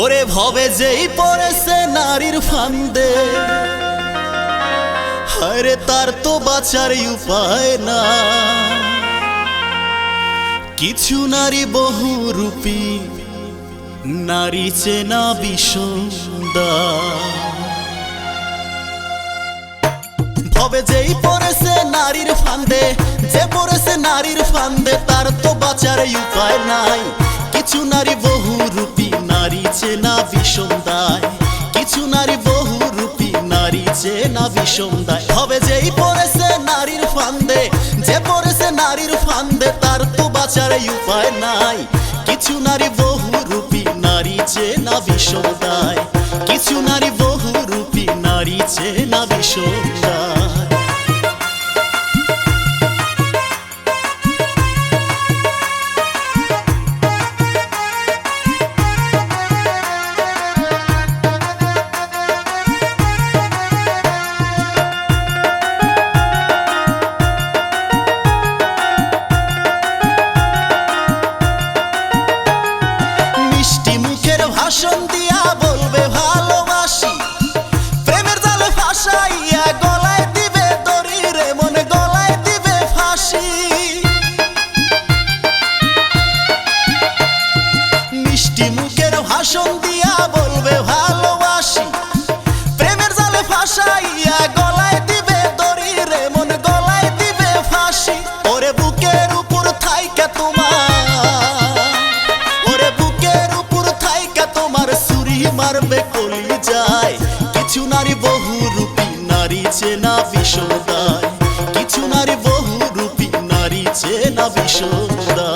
ওরে ভবে যেই পড়েছে নারীর ফান্দে। হায়রে, তার তো বাঁচার উপায় না। কিছু নারী বহু রূপী নারী চেনা বিষন্দা ভবে যেই পড়েছে নারীর ফান্দে, যে পড়েছে নারীর ফান্দে, তার তো বাঁচার উপায় নাই। কিছু নারী বহু রূপী নারী চেনা দায়। কিছু নারী বহু রূপী, নারী চেনা দায়। হবে যেই পড়েছে নারীর ফান্দে, যে পড়েছে নারীর ফান্দে, তার তো বাঁচার উপায় নাই। কিছু নারী বহু রূপী, নারী চেনা ভীষণ কিছু ভাষণ দিয়া বলবে ভালোবাসি। প্রেমের জালে ফাঁসাইয়া গলায় দিবে দড়ি রে, মন গলায় দিবে ফাঁসি। ওরে বুকের উপর থাইকা তোমার। ওরে বুকের উপর থাইকা তোমার সুরি মারবে কলি যায় কিছু নারী বহু রূপী, নারী চেনা বিষদায়। কিছু নারী বহু রূপী, নারী চেনা বিষদায়।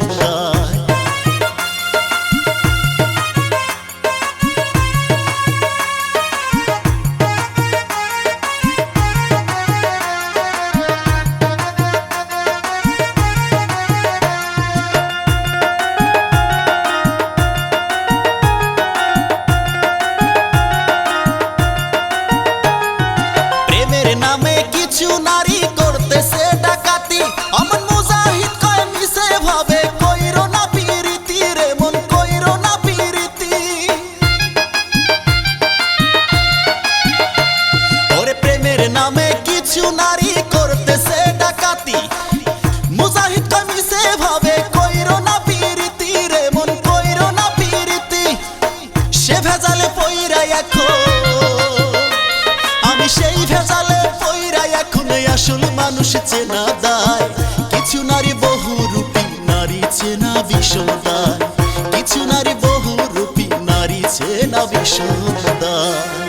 প্রেমের নামে কিছু নারী করতেছে ডাকাতি। অমন মুজাহিদ কয়, মিশে ভাবে, কইরো না পিরিতি রে মন, কইরো না পিরিতি। ওরে প্রেমের নামে কিছু নারী করতেছে ডাকাতি। মুজাহিদ কয়, মিশে ভাবে, কইরো না পিরিতি রে মন, কইরো না পিরিতি। সে ভেজালে পইরা এখন। সেই ভেজালে আসল মানুষ চেনা দায়। কিছু নারী বহু রূপী, নারী চেনা বিষদায় কিছু নারী বহু রূপী, নারী চেনা বিষদায়